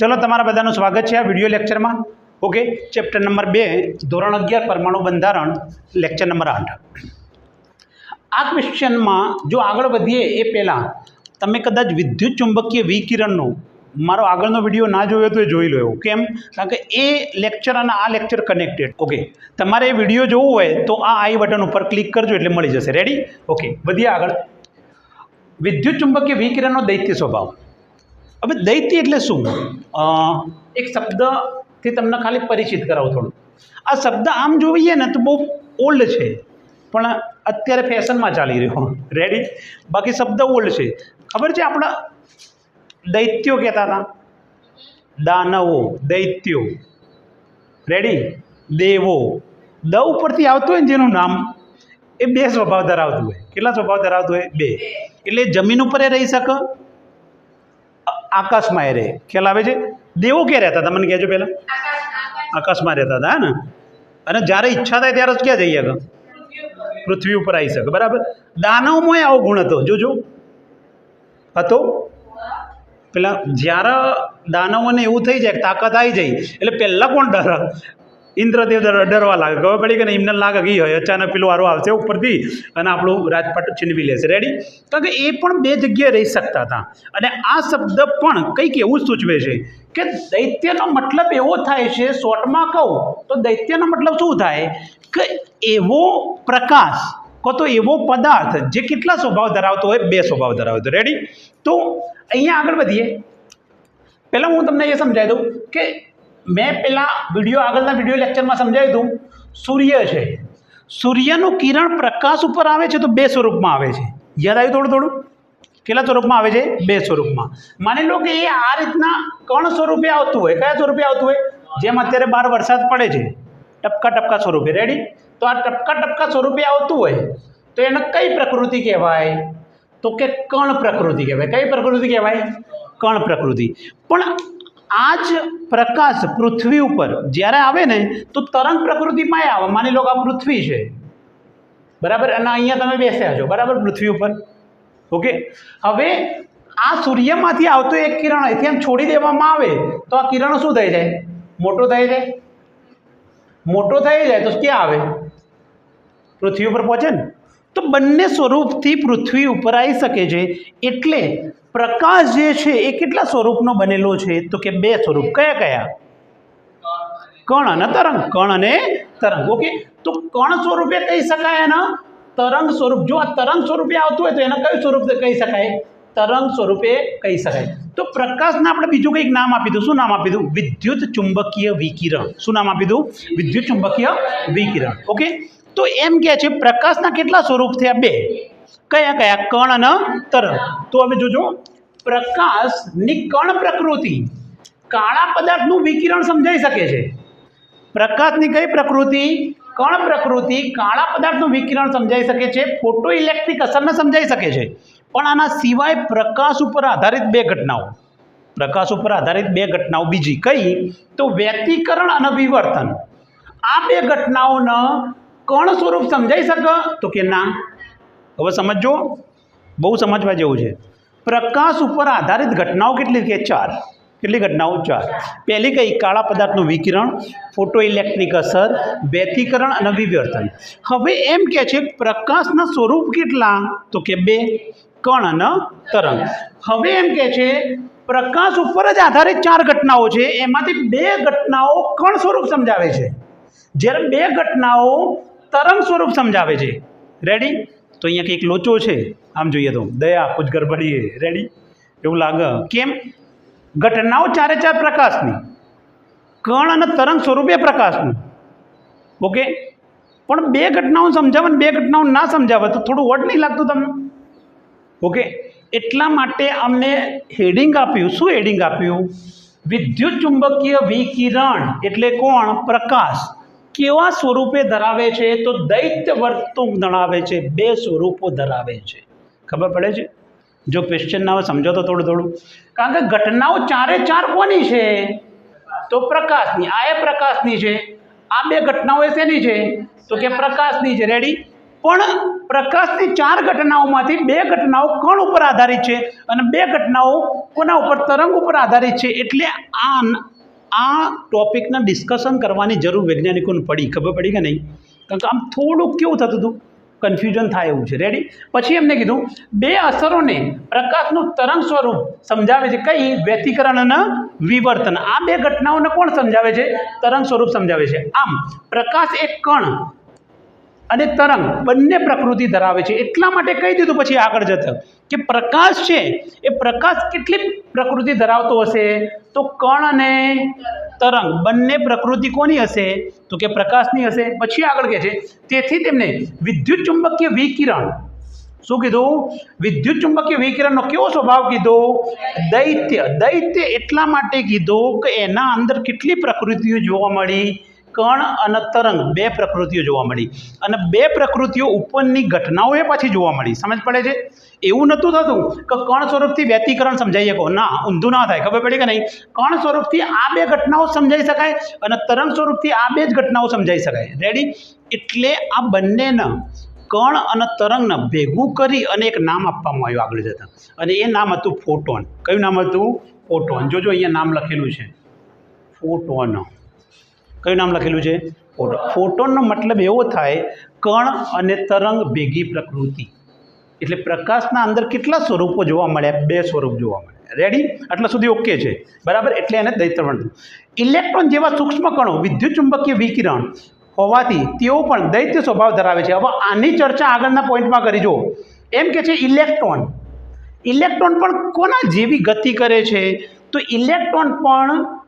ચલો તમારા બધાનું સ્વાગત છે આ વીડિયો લેક્ચરમાં ઓકે ચેપ્ટર નંબર બે, ધોરણ અગિયાર, પરમાણુ બંધારણ લેક્ચર નંબર આઠ. આ ક્વેશ્ચનમાં જો આગળ વધીએ એ પહેલાં, તમે કદાચ વિદ્યુત ચુંબકીય વિકિરણનો, મારો આગળનો વીડિયો ના જોયો તો એ જોઈ લો કેમ? કારણ કે એ લેક્ચર અને આ લેક્ચર કનેક્ટેડ ઓકે તમારે એ વીડિયો જોવું હોય તો આ આઈ બટન ઉપર ક્લિક કરજો એટલે મળી જશે. રેડી ઓકે વધીએ આગળ. વિદ્યુત ચુંબકીય વિકિરણનો દૈત્ય સ્વભાવ. હવે દૈત્ય એટલે શું? એક શબ્દથી તમને ખાલી પરિચિત કરાવું થોડું. આ શબ્દ આમ જોઈએ ને તો બહુ ઓલ્ડ છે પણ અત્યારે ફેશનમાં ચાલી રહ્યો. રેડી બાકી શબ્દ ઓલ્ડ છે. ખબર છે આપણા દૈત્યો કહેતા હતા? દાનવો દૈત્યો. રેડી દેવો. દ ઉપરથી આવતું હોય ને જેનું નામ એ બે સ્વભાવ ધરાવતું હોય. કેટલા સ્વભાવ ધરાવતું હોય? બે. એટલે જમીન ઉપર એ રહી શકે? આકાશમાં એ રહે. ખ્યાલ આવે છે? દેવો ક્યાં રહેતા હતા? મને કહેજો પહેલાં. આકાશમાં રહેતા હતા ને? અને જ્યારે ઈચ્છા થાય ત્યારે જ ક્યાં જઈએ આગળ પૃથ્વી ઉપર આવી શકે, બરાબર? દાનવમાં આવો ગુણ હતો. જોજો. હતો? પેલા જ્યારે દાનવોને એવું થઈ જાય કે તાકાત આવી જાય, એટલે પહેલાં કોણ ડર ઇન્દ્રદેવ ડરવા લાગે. ખબર પડી કે એમને લાગે કે હોય અચાનક પેલું વારો આવશે ઉપરથી અને આપણું રાજપાટ છીનવી લેશે. રેડી કારણ કે એ પણ બે જગ્યાએ રહી શકતા હતા. અને આ શબ્દ પણ કંઈક એવું સૂચવે છે કે દૈત્યનો મતલબ એવો થાય છે, શોર્ટમાં કહું, તો દૈત્યનો મતલબ શું થાય? કે એવો પ્રકાશ, કો તો એવો પદાર્થ જે કેટલા સ્વભાવ ધરાવતો હોય, બે સ્વભાવ ધરાવતો. રેડી તો અહીંયા આગળ વધીએ. પહેલાં હું તમને એ સમજાવી દઉં કે મેં પહેલાં વીડિયો આગળના વીડિયો લેક્ચરમાં સમજાવ્યું હતું સૂર્ય છે. સૂર્યનું કિરણ પ્રકાશ ઉપર આવે છે તો બે સ્વરૂપમાં આવે છે. યાદ આવ્યું થોડું થોડું? કેટલા સ્વરૂપમાં આવે છે? બે સ્વરૂપમાં. માની લો કે એ આ રીતના કણ સ્વરૂપે આવતું હોય. કયા સ્વરૂપે આવતું હોય? જેમ અત્યારે બહાર વરસાદ પડે છે. ટપકા ટપકા સ્વરૂપે. રેડી તો આ ટપકા ટપકા સ્વરૂપે આવતું હોય, તો એને કઈ પ્રકૃતિ કહેવાય? તો કે કણ પ્રકૃતિ કહેવાય. કઈ પ્રકૃતિ કહેવાય? કણ પ્રકૃતિ. પણ આ જ પ્રકાશ પૃથ્વી ઉપર જ્યારે આવે ને, તો તરંગ પ્રકૃતિમાં આવે. માની લો આ પૃથ્વી છે. બરાબર? અને અહીંયા તમે બેસ્યા છો. બરાબર? પૃથ્વી ઉપર. ઓકે? હવે આ સૂર્યમાંથી આવતો એક કિરણ અહીંથી આમ છોડી દેવામાં આવે, તો આ કિરણ શું થઈ જાય? મોટો થઈ જાય? મોટો થઈ જાય તો ક્યાં આવે? પૃથ્વી ઉપર પહોંચે ને? તો બંને સ્વરૂપથી પૃથ્વી ઉપર આવી શકે છે. એટલે પ્રકાશ જે છે એ કેટલા સ્વરૂપનો બનેલો છે? તો કે બે સ્વરૂપ. કયા કયા? કણ અને તરંગ. કણ અને તરંગ. ઓકે? તો કણ સ્વરૂપે કહી શકાય એના? તરંગ સ્વરૂપ. જો આ તરંગ સ્વરૂપે આવતું હોય તો એના કયું સ્વરૂપ કહી શકાય? તરંગ સ્વરૂપે કહી શકાય. તો પ્રકાશને આપણે બીજું કંઈક નામ આપી દઉં. શું નામ આપી દઉં? વિદ્યુત ચુંબકીય વિકિરણ. શું નામ આપી દઉં? વિદ્યુત ચુંબકીય વિકિરણ. ઓકે? તો એમ કહે છે, પ્રકાશના કેટલા સ્વરૂપ થયા? બે. કયા કયા? કણ અને તરંગ તો હવે જોજો, પ્રકાશની કણ પ્રકૃતિ કાળા પદાર્થનું વિકિરણ સમજાઈ શકે છે. પ્રકાશની કઈ પ્રકૃતિ? કણ પ્રકૃતિ કાળા પદાર્થનું વિકિરણ સમજાઈ શકે છે ફોટો ઇલેક્ટ્રિક અસરને સમજાઈ શકે છે. પણ આના સિવાય પ્રકાશ ઉપર આધારિત બે ઘટનાઓ. પ્રકાશ ઉપર આધારિત બે ઘટનાઓ. બીજી કઈ? તો વ્યતિકરણ અને વિવર્તન. આ બે ઘટનાઓને કણ સ્વરૂપ સમજાઈ શકે? તો કે ના. હવે સમજો બહુ સમજવા જેવું છે. પ્રકાશ ઉપર આધારિત ઘટનાઓ કેટલી કે ચાર. કેટલી ઘટનાઓ? ચાર. પહેલી કઈ? કાળા પદાર્થનું વિકિરણ ફોટો ઇલેક્ટ્રિક અસર વ્યતિકરણ અને વિવર્તન. હવે એમ કે છે, પ્રકાશના સ્વરૂપ કેટલા? તો કે બે. કણ અને તરંગ. હવે એમ કે છે, પ્રકાશ ઉપર જ આધારિત ચાર ઘટનાઓ છે. એમાંથી બે ઘટનાઓ કણ સ્વરૂપ સમજાવે છે. જ્યારે બે ઘટનાઓ તરંગ સ્વરૂપ સમજાવે છે. રેડી તો અહીંયા કંઈક લોચો છે. આમ જોઈએ તો, દયા કુછ ગરબડીએ રેડી એવું લાગે. કેમ? ઘટનાઓ ચારે ચાર પ્રકાશની. કણ અને તરંગ સ્વરૂપે પ્રકાશનું. ઓકે? પણ બે ઘટનાઓ સમજાવે બે ઘટનાઓ ના સમજાવે તો થોડું વટ નહીં લાગતું તમને? ઓકે? એટલા માટે અમને હેડિંગ આપ્યું. શું હેડિંગ આપ્યું? વિદ્યુત ચુંબકીય વિકિરણ. એટલે કોણ? પ્રકાશ. કેવા સ્વરૂપે ધરાવે છે? તો દૈત્ય વર્તુળ ગણાવે છે. બે સ્વરૂપો ધરાવે છે. ખબર પડે છે? જો ક્વેશ્ચન ના સમજો તો થોડું થોડું. કારણ કે ઘટનાઓ ચારે ચાર કોની છે? તો પ્રકાશની. આ એ પ્રકાશની છે. આ બે ઘટનાઓ એ શેની છે? તો કે પ્રકાશની છે. રેડી પણ પ્રકાશની ચાર ઘટનાઓમાંથી બે ઘટનાઓ કણ ઉપર આધારિત છે? અને બે ઘટનાઓ કોના ઉપર? તરંગ ઉપર આધારિત છે. એટલે આ આ ટોપિકના ડિસ્કશન કરવાની જરૂર વૈજ્ઞાનિકોને પડી, ખબર પડી કે નહીં? કારણ કે આમ થોડુંક કેવું થતું હતું? કન્ફ્યુઝન થાય એવું છે. રેડી પછી એમને કીધું, બે અસરોને પ્રકાશનું તરંગ સ્વરૂપ સમજાવે છે. કઈ? વ્યતિકરણ અને વિવર્તન. આ બે ઘટનાઓને કોણ સમજાવે છે? તરંગ સ્વરૂપ સમજાવે છે. આમ, પ્રકાશ એક કણ અને તરંગ બંને પ્રકૃતિ ધરાવે છે. એટલા માટે કહી દીધું પછી આગળ જતા કે પ્રકાશ છે એ પ્રકાશ કેટલી પ્રકૃતિ ધરાવતો હશે? તો કણ અને તરંગ બંને પ્રકૃતિ કોની હશે? તો કે પ્રકાશની હશે. પછી આગળ કહે છે, તેથી તેમને વિદ્યુત ચુંબકીય વિકિરણ. શું કીધું? વિદ્યુત ચુંબકીય વિકિરણનો કેવો સ્વભાવ કીધો? દૈત્ય. દૈત્ય એટલા માટે કીધો કે એના અંદર કેટલી પ્રકૃતિઓ જોવા મળી? કણ અને તરંગ બે પ્રકૃતિઓ જોવા મળી. અને બે પ્રકૃતિઓ ઉપરની ઘટનાઓ એ પાછી જોવા મળી. સમજ પડે છે? એવું નહોતું થતું કે કણ સ્વરૂપથી વ્યતિકરણ સમજાઈ શકો. ના, ઊંધું ના થાય. ખબર પડી કે નહીં? કણ સ્વરૂપથી આ બે ઘટનાઓ સમજાઈ શકાય અને તરંગ સ્વરૂપથી આ બે જ ઘટનાઓ સમજાઈ શકાય. રેડી એટલે આ બંનેના કણ અને તરંગને ભેગું કરી અને એક નામ આપવામાં આવ્યું આગળ જતાં. અને એ નામ હતું ફોટોન. કયું નામ હતું? ફોટોન. જોજો અહીંયા નામ લખેલું છે. ફોટોન. કયું નામ લખેલું છે? ફોટો. ફોટોનનો મતલબ એવો થાય, કણ અને તરંગ ભેગી પ્રકૃતિ. એટલે પ્રકાશના અંદર કેટલા સ્વરૂપો જોવા મળ્યા? બે સ્વરૂપ જોવા મળ્યા. રેડી આટલા સુધી ઓકે છે. બરાબર? એટલે એને દૈત્રવણ ઇલેક્ટ્રોન જેવા સૂક્ષ્મ કણો વિદ્યુત ચુંબકીય વિકિરણ હોવાથી તેઓ પણ દૈત્ય સ્વભાવ ધરાવે છે. હવે આની ચર્ચા આગળના પોઈન્ટમાં કરી, જુઓ. એમ કે છે ઇલેક્ટ્રોન. ઇલેક્ટ્રોન પણ કોના જેવી ગતિ કરે છે? તો ઇલેક્ટ્રોન પણ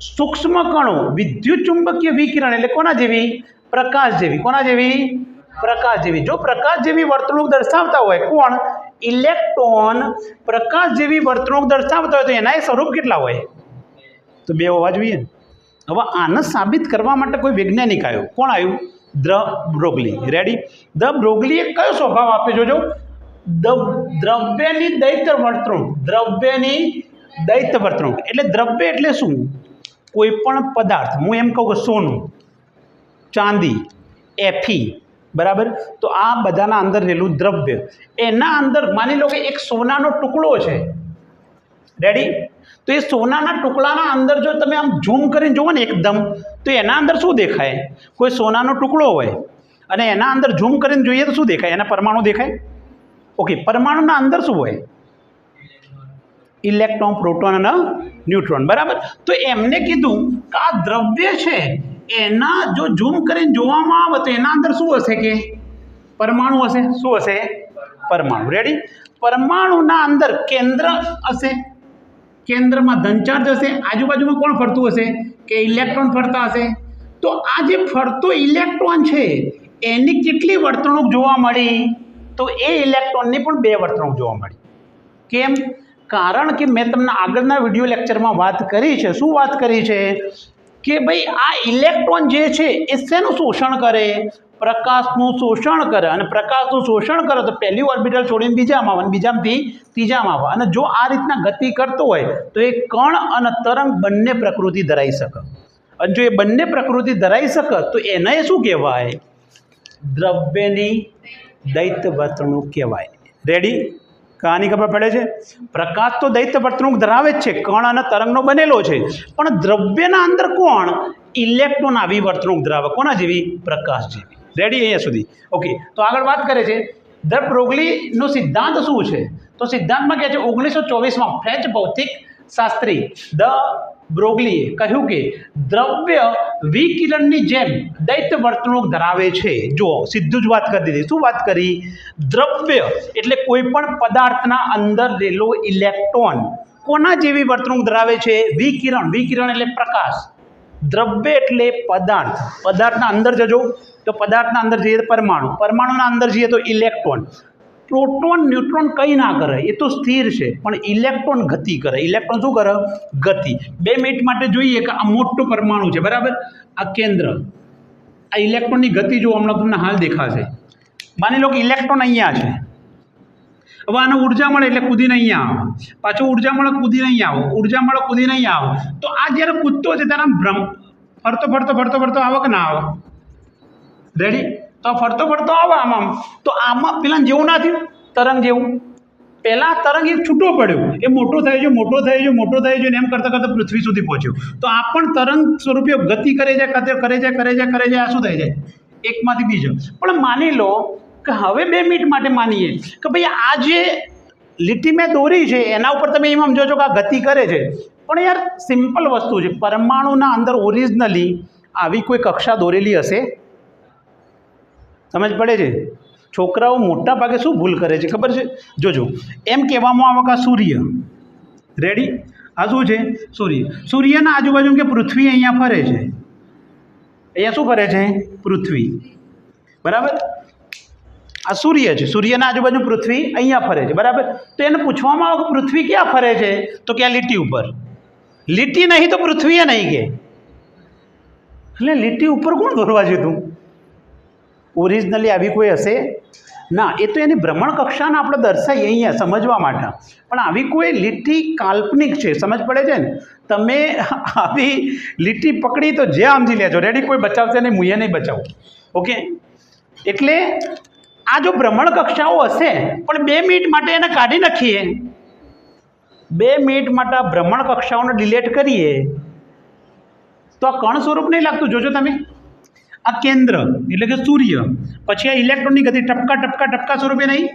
સૂક્ષ્મ કણો વિદ્યુત ચુંબકીય વિકિરણ એટલે કોના જેવી? પ્રકાશ જેવી. કોના જેવી? પ્રકાશ જેવી. જો પ્રકાશ જેવી વર્તણૂક દર્શાવતા હોય, કોણ? ઇલેક્ટ્રોન. પ્રકાશ જેવી વર્તણૂક દર્શાવતા હોય તો એના સ્વરૂપ કેટલા હોય? તો બે હોવા જોઈએ. હવે આને સાબિત કરવા માટે કોઈ વૈજ્ઞાનિક આવ્યો. કોણ આવ્યું? De Broglie. રેડી ધ બ્રોગલીએ કયો સ્વભાવ આપ્યો? જોજો. દ દ્રવ્યની દૈત્ય વર્તણૂક. દ્રવ્યની દૈત્ય વર્તણૂક. એટલે દ્રવ્ય એટલે શું? કોઈ પણ પદાર્થ, હું એમ કહું કે સોનું, ચાંદી, એફી, બરાબર? તો આ બધાના અંદર રહેલું દ્રવ્ય. એના અંદર માની લો કે એક સોનાનો ટુકડો છે. રેડી તો એ સોનાના ટુકડાના અંદર જો તમે આમ ઝૂમ કરીને જુઓ ને એકદમ, તો એના અંદર શું દેખાય? કોઈ સોનાનો ટુકડો હોય. અને એના અંદર ઝૂમ કરીને જોઈએ તો શું દેખાય? એના પરમાણુ દેખાય? ઓકે પરમાણુના અંદર શું હોય? ઇલેક્ટ્રોન, પ્રોટોન અને ન્યુટ્રોન, બરાબર? તો એમને કીધું કે આ દ્રવ્ય છે, એના જો ઝૂમ કરીને જોવામાં આવે તો એના અંદર શું હશે કે? પરમાણુ હશે. શું હશે? પરમાણુ. રેડી પરમાણુના અંદર કેન્દ્ર હશે. કેન્દ્રમાં ધન ચાર્જ હશે. આજુબાજુમાં કોણ ફરતું હશે? કે ઇલેક્ટ્રોન ફરતા હશે. તો આ જે ફરતો ઇલેક્ટ્રોન છે, એની કેટલી વર્તણૂક જોવા મળી? તો એ ઇલેક્ટ્રોનની પણ બે વર્તણૂક જોવા મળી. કેમ? કારણ કે મેં તમને આગળના વીડિયો લેક્ચરમાં વાત કરી છે. શું વાત કરી છે? કે ભાઈ, આ ઇલેક્ટ્રોન જે છે, એ શેનું શોષણ કરે? પ્રકાશનું શોષણ કરે. અને પ્રકાશનું શોષણ કરે તો પહેલી ઓર્બિટલ છોડીને બીજામાં આવે અને બીજામાંથી ત્રીજામાં આવે. અને જો આ રીતના ગતિ કરતો હોય, તો એ કણ અને તરંગ બંને પ્રકૃતિ ધરાઈ શકે. અને જો એ બંને પ્રકૃતિ ધરાઈ શકે, તો એને શું કહેવાય? દ્રવ્યની દૈત્ય વર્તણૂક કહેવાય. રેડી કહાની ખબર પડે છે? પ્રકાશ તો દૈત્ય વર્તણૂક ધરાવે જ છે. કણ અને તરંગનો બનેલો છે. પણ દ્રવ્યના અંદર કોણ? ઇલેક્ટ્રોન આવી વર્તણૂક ધરાવે. કોના જેવી? પ્રકાશ જેવી. રેડી અહીંયા સુધી? ઓકે તો આગળ વાત કરે છે. ધ પ્રોગલીનો સિદ્ધાંત શું છે? તો સિદ્ધાંતમાં કહે છે, ઓગણીસો ચોવીસમાં ફ્રેન્ચ ભૌતિક શાસ્ત્રી ધ બ્રોગલીએ કહ્યું કે દ્રવ્ય વિકિરણની જેમ દૈત્ય વર્તણૂક ધરાવે છે. જો સીધું જ વાત કરી દીધી. શું વાત કરી? દ્રવ્ય એટલે કોઈ પણ પદાર્થના અંદર રહેલો ઇલેક્ટ્રોન. કોના જેવી વર્તણૂક ધરાવે છે? વિકિરણ. વિકિરણ એટલે પ્રકાશ. દ્રવ્ય એટલે પદાર્થ. પદાર્થના અંદર જજો. તો પદાર્થના અંદર જઈએ તો પરમાણુ. પરમાણુના અંદર જઈએ તો ઇલેક્ટ્રોન. પ્રોટોન ન્યુટ્રોન કંઈ ના કરે, એ તો સ્થિર છે, પણ ઇલેક્ટ્રોન ગતિ કરે. ઇલેક્ટ્રોન શું કરે? ગતિ. બે મિનિટ માટે જોઈએ કે આ મોટું પરમાણુ છે, બરાબર? આ કેન્દ્ર. આ ઇલેક્ટ્રોનની ગતિ જો હમણાં તમને હાલ દેખાશે. માની લો કે ઇલેક્ટ્રોન અહીંયા છે. હવે આને ઊર્જા મળે એટલે કૂદીને અહીંયા આવો. પાછું ઊર્જા મળે કૂદીને અહીંયા આવો. ઊર્જા મળે કૂદીને અહીંયા આવો. તો આ જ્યારે કૂદતો છે ત્યારે ભ્રમ. ફરતો ફરતો ફરતો ફરતો આવો કે ના આવો રેડી તો ફરતો ફરતો આવે આમ. આમ તો આમાં પેલા જેવું ના થયું, તરંગ જેવું. પહેલાં તરંગ એક છૂટો પડ્યો. એ મોટો થાય છે, મોટો થાય છે, મોટો થાય છે ને એમ કરતાં કરતાં પૃથ્વી સુધી પહોંચ્યો. તો આ પણ તરંગ સ્વરૂપે ગતિ કરે છે કરે છે કરે છે કરે છે આ શું થાય છે? એકમાંથી બીજો. પણ માની લો કે હવે બે મિનિટ માટે માનીએ કે ભાઈ આ જે લીટી મેં દોરી છે, એના ઉપર તમે એમ સમજો છો કે આ ગતિ કરે છે. પણ યાર સિમ્પલ વસ્તુ છે. પરમાણુના અંદર ઓરિજિનલી આવી કોઈ કક્ષા દોરેલી હશે? સમજ પડે છે? છોકરાઓ મોટા ભાગે શું ભૂલ કરે છે? ખબર છે? જોજો, એમ કહેવામાં આવે કે સૂર્ય. રેડી આ શું છે? સૂર્ય. સૂર્યના આજુબાજુ કે પૃથ્વી અહીંયા ફરે છે? અહીંયા શું ફરે છે? પૃથ્વી. બરાબર? આ સૂર્ય છે. સૂર્યના આજુબાજુ પૃથ્વી અહીંયા ફરે છે. બરાબર? તો એને પૂછવામાં આવે કે પૃથ્વી ક્યાં ફરે છે? તો કે આ લીટી ઉપર. લીટી નહીં તો પૃથ્વીએ નહીં કે. એટલે લીટી ઉપર કોણ દોરવા જતું? ઓરિજિનલી આવી કોઈ હશે? ના, એ તો એની ભ્રમણ કક્ષાને આપણે દર્શાવીએ અહીંયા સમજવા માટે. પણ આવી કોઈ લીટી કાલ્પનિક છે, સમજ પડે છે ને? તમે આવી લીટી પકડી તો જે સમજી લેજો રેડી કોઈ બચાવશે નહીં, મુએ નહીં બચાવું. ઓકે એટલે આ જો ભ્રમણ કક્ષાઓ હશે, પણ બે મિનિટ માટે એને કાઢી નાખીએ. બે મિનિટ માટે આ ભ્રમણ કક્ષાઓને ડિલેટ કરીએ. તો આ કણ સ્વરૂપ નહીં લાગતું? જોજો તમે. આ કેન્દ્ર, એટલે કે સૂર્ય. પછી આ ઇલેક્ટ્રોનની ગતિ ટપકા ટપકા ટપકા સ્વરૂપે નહીં.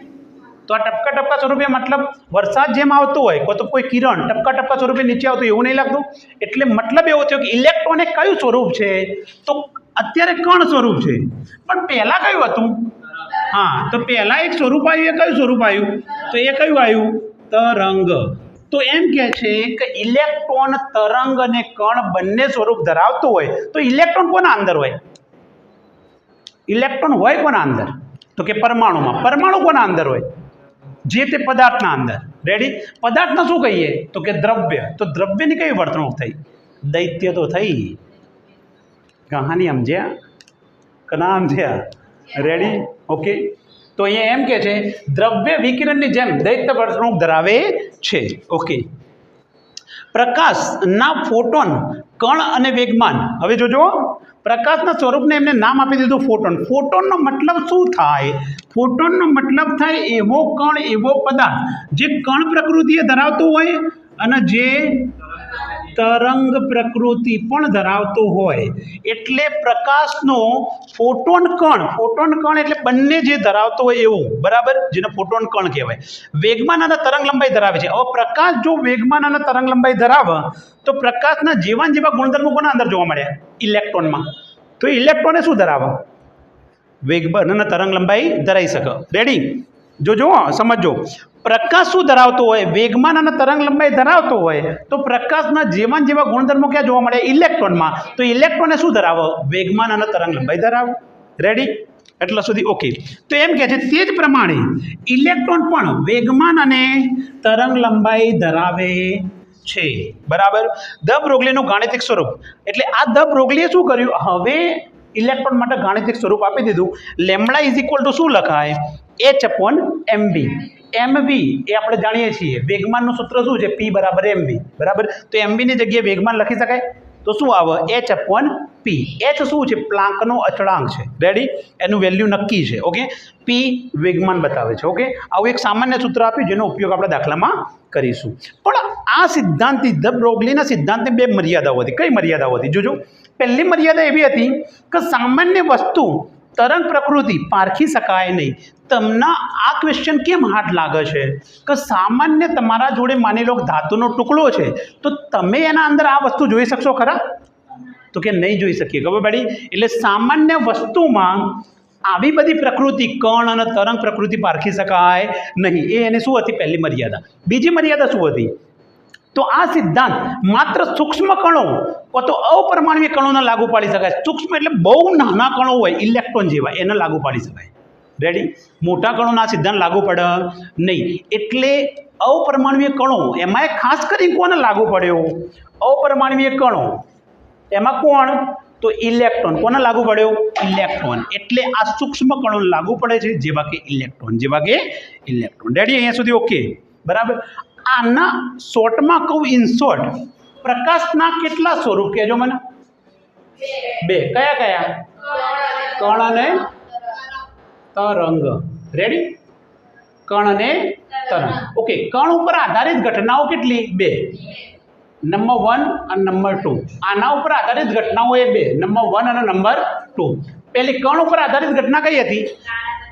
તો આ ટપકા ટપકા સ્વરૂપે મતલબ વરસાદ જેમ આવતો હોય, કો તો કોઈ કિરણ ટપકા ટપકા સ્વરૂપે નીચે આવતું એવું નહીં લાગતું. એટલે મતલબ એવો થયો કે ઇલેક્ટ્રોન કયું સ્વરૂપ છે? તો અત્યારે કણ સ્વરૂપ છે. પણ પહેલાં કયું હતું? હા, તો પહેલાં એક સ્વરૂપ આવ્યું, એ કયું સ્વરૂપ આવ્યું? તો એ કયું આવ્યું? તરંગ. તો એમ કહે છે કે ઇલેક્ટ્રોન તરંગ અને કણ બંને સ્વરૂપ ધરાવતું હોય, તો ઇલેક્ટ્રોન કોના અંદર હોય? ઇલેક્ટ્રોન હોય કોના અંદર? તો કે પરમાણુમાં. પરમાણુ કોના અંદર હોય? જે તે પદાર્થના અંદર. રેડી પદાર્થને શું કહીએ? તો કે દ્રવ્ય. તો દ્રવ્યની કઈ વર્તણૂક થઈ? દૈત્ય તો થઈ. કહાની સમજ્યા કના સમજ્યા રેડી ઓકે તો અહીંયા એમ કે છે, દ્રવ્ય વિકિરણની જેમ દૈત્ય વર્તણૂક ધરાવે છે. ઓકે પ્રકાશના ફોટોન, કણ અને વેગમાન. હવે જોજો. પ્રકાશના સ્વરૂપને એમને નામ આપી દીધું ફોટોન. ફોટોનનો મતલબ શું થાય? ફોટોનનો મતલબ થાય એવો કણ, એવો પદાર્થ. જે કણ પ્રકૃતિએ ધરાવતો હોય અને જે તરંગ પ્રકૃતિ પણ ધરાવતો હોય. એટલે પ્રકાશનો ફોટોન કણ ફોટોન કણ એટલે બંને જે ધરાવતો હોય એવું, બરાબર? જેને ફોટોન કણ કહેવાય. વેગમાન અને તરંગ લંબાઈ ધરાવે છે. હવે પ્રકાશ જો વેગમાન અને તરંગ લંબાઈ ધરાવે, તો પ્રકાશના જીવન જેવા ગુણધર્મો કોના અંદર જોવા મળે? ઇલેક્ટ્રોનમાં. તો ઇલેક્ટ્રોને શું ધરાવે? વેગમાન અને તરંગ લંબાઈ ધરાઈ શકે. રેડી જોજો જુઓ સમજો પ્રકાશ શું ધરાવતો હોય? વેગમાન અને તરંગ લંબાઈ ધરાવતો હોય. તો પ્રકાશના જીવન જેવા ગુણધર્મો ક્યાં જોવા મળે? ઇલેક્ટ્રોનમાં. તો ઇલેક્ટ્રોને શું ધરાવો? વેગમાન અને તરંગ લંબાઈ ધરાવો. રેડી એટલા સુધી ઓકે તો એમ કહે છે, તે જ પ્રમાણે ઇલેક્ટ્રોન પણ વેગમાન અને તરંગ લંબાઈ ધરાવે છે. બરાબર? દબ બ્રોગલીનું ગાણિતિક સ્વરૂપ. એટલે આ દબ બ્રોગલીએ શું કર્યું? હવે ઇલેક્ટ્રોન માટે ગાણિતિક સ્વરૂપ આપી દીધું. લેમડા ઇઝ ઇક્વલ ટુ શું લખાય? એચ અપોન એમબી એમવી એ આપણે જાણીએ છીએ. વેગમાનનું સૂત્ર શું છે? પી બરાબર એમબી બરાબર? તો એમબીની જગ્યાએ વેગમાન લખી શકાય? તો શું આવે? એચ અપોન પી એચ શું છે? પ્લાંકનો અચળાંક છે. રેડી એનું વેલ્યુ નક્કી છે. ઓકે પી વેગમાન બતાવે છે. ઓકે આવું એક સામાન્ય સૂત્ર આપ્યું જેનો ઉપયોગ આપણે દાખલામાં કરીશું. પણ આ સિદ્ધાંતથી ધ બ્રોગલીના સિદ્ધાંતની બે મર્યાદાઓ હતી. કઈ મર્યાદાઓ હતી? જોજો. પહેલી મર્યાદા એવી હતી કે સામાન્ય વસ્તુ તરંગ પ્રકૃતિ પારખી શકાય નહીં. તમને આ ક્વેશ્ચન કેમ હાર્ડ લાગે છે? કે સામાન્ય તમારા જોડે માની લો ધાતુનો ટુકડો છે, તો તમે એના અંદર આ વસ્તુ જોઈ શકશો ખરા? તો કે નહીં જોઈ શકીએ, ખબર પડી? એટલે સામાન્ય વસ્તુમાં આવી બધી પ્રકૃતિ કણ અને તરંગ પ્રકૃતિ પારખી શકાય નહીં. એ એને શું હતી? પહેલી મર્યાદા. બીજી મર્યાદા શું હતી? તો આ સિદ્ધાંત માત્ર સૂક્ષ્મ કણો અથવા તો અપરમાણવીય કણોને લાગુ પાડી શકાય. સૂક્ષ્મ એટલે બહુ નાના કણો હોય, ઇલેક્ટ્રોન જેવા, એને લાગુ પાડી શકાય. રેડી મોટા કણોના સિદ્ધાંત લાગુ પડે? નહીં. એટલે અપરમાણવીય કણો એમાં ખાસ કરીને કોને લાગુ પડ્યો? અપરમાણવીય કણો. એમાં કોણ? તો ઇલેક્ટ્રોન. કોને લાગુ પડ્યો? ઇલેક્ટ્રોન. એટલે આ સૂક્ષ્મ કણો લાગુ પડે છે જેવા કે ઇલેક્ટ્રોન, જેવા કે ઇલેક્ટ્રોન. રેડી અહીંયા સુધી ઓકે બરાબર? આના શોર્ટમાં કહું ઇન શોર્ટ પ્રકાશના કેટલા સ્વરૂપ કહેજો મને. બે, કયા કયા? કણ અને તરંગ. રેડી કણ અને તરંગ. ઓકે કણ ઉપર આધારિત ઘટનાઓ કેટલી? બે. નંબર વન અને નંબર ટુ આના ઉપર આધારિત ઘટનાઓ એ બે. નંબર વન અને નંબર ટુ પહેલી, કણ ઉપર આધારિત ઘટના કઈ હતી?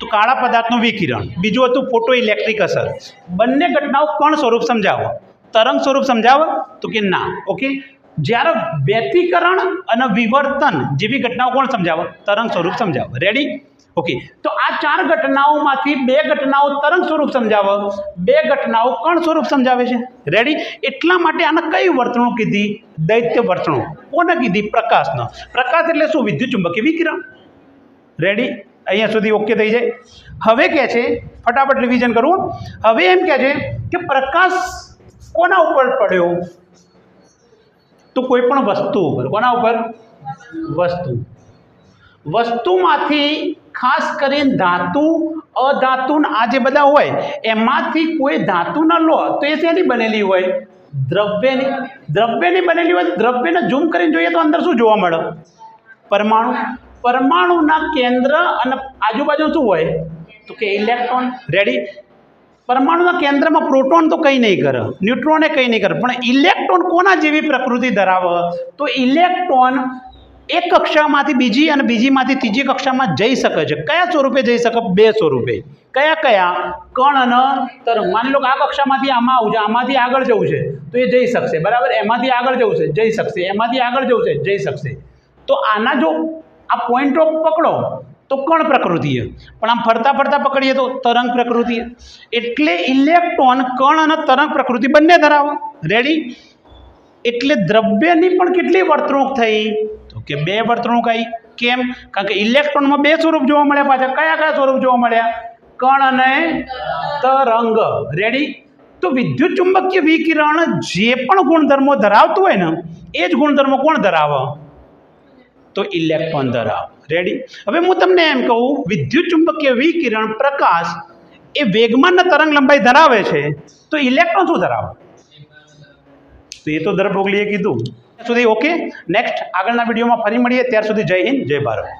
તો કાળા પદાર્થનું વિકિરણ, બીજું હતું ફોટો ઇલેક્ટ્રિક અસર. બંને ઘટનાઓ કણ સ્વરૂપ સમજાવો? તરંગ સ્વરૂપ સમજાવો? તો કે ના. ઓકે? જ્યારે વ્યતિકરણ અને વિવર્તન જેવી ઘટનાઓ કોણ સમજાવો? તરંગ સ્વરૂપ સમજાવો. Ready okay. તો આ ચાર ઘટનાઓમાંથી બે ઘટનાઓ તરંગ સ્વરૂપ સમજાવો. બે ઘટનાઓ કણ સ્વરૂપ સમજાવે છે? રેડી એટલા માટે આને કઈ વર્તણૂક કીધી? દૈત્ય વર્તણૂક. કોને કીધી? પ્રકાશનો. પ્રકાશ એટલે શું? વિદ્યુત ચુંબકીય વિકિરણ. રેડી અહીંયા સુધી ઓકે થઈ જાય. હવે કહે છે, ફટાફટ રિવિઝન કરવું હવે એમ કહે છે કે પ્રકાશ કોના ઉપર પડ્યો? તો કોઈ પણ વસ્તુ ઉપર. કોના ઉપર? વસ્તુ. વસ્તુમાંથી ખાસ કરીને ધાતુ, અધાતુ આ જે બધા હોય, એમાંથી કોઈ ધાતુ ન લો, તો એ શેની બનેલી હોય? દ્રવ્યની. દ્રવ્યની બનેલી હોય દ્રવ્યને ઝૂમ કરીને જોઈએ તો અંદર શું જોવા મળે? પરમાણુ. પરમાણુના કેન્દ્ર અને આજુબાજુ શું હોય? તો કે ઇલેક્ટ્રોન. રેડી પરમાણુના કેન્દ્રમાં પ્રોટોન તો કંઈ નહીં કરે. ન્યુટ્રોને કંઈ નહીં કરે. પણ ઇલેક્ટ્રોન કોના જેવી પ્રકૃતિ ધરાવે? તો ઇલેક્ટ્રોન એક કક્ષામાંથી બીજી અને બીજીમાંથી ત્રીજી કક્ષામાં જઈ શકે છે. કયા સ્વરૂપે જઈ શકે? બે સ્વરૂપે. કયા કયા? કણ અને તરંગ. માની લો કે આ કક્ષામાંથી આમાં આવું છે, આમાંથી આગળ જવું છે, તો એ જઈ શકશે. બરાબર? એમાંથી આગળ જવું છે, જઈ શકશે. એમાંથી આગળ જવું છે, જઈ શકશે. તો આના જો આ પોઈન્ટો પકડો તો કણ પ્રકૃતિએ પણ આમ ફરતા ફરતા પકડીએ તો તરંગ પ્રકૃતિ એટલે ઇલેક્ટ્રોન કણ અને તરંગ પ્રકૃતિ બંને ધરાવો. રેડી એટલે દ્રવ્યની પણ કેટલી વર્તણૂક થઈ? તો કે બે વર્તણૂક આવી. કેમ? કારણ કે ઇલેક્ટ્રોનમાં બે સ્વરૂપ જોવા મળ્યા પાછા. કયા કયા સ્વરૂપ જોવા મળ્યા? કણ અને તરંગ. રેડી તો વિદ્યુત ચુંબકીય વિકિરણ જે પણ ગુણધર્મો ધરાવતું હોય ને, એ જ ગુણધર્મો કોણ ધરાવે? તો ઇલેક્ટ્રોન ધરાવ. રેડી હવે હું તમને એમ કહું વિદ્યુત ચુંબકીય વિકિરણ પ્રકાશ એ વેગમાનના તરંગ લંબાઈ ધરાવે છે, તો ઇલેક્ટ્રોન શું ધરાવે? તો એ તો દર ભોગલીએ કીધું. ત્યાં સુધી ઓકે નેક્સ્ટ આગળના વિડીયોમાં ફરી મળીએ. ત્યાર સુધી જય હિન્દ, જય ભારત.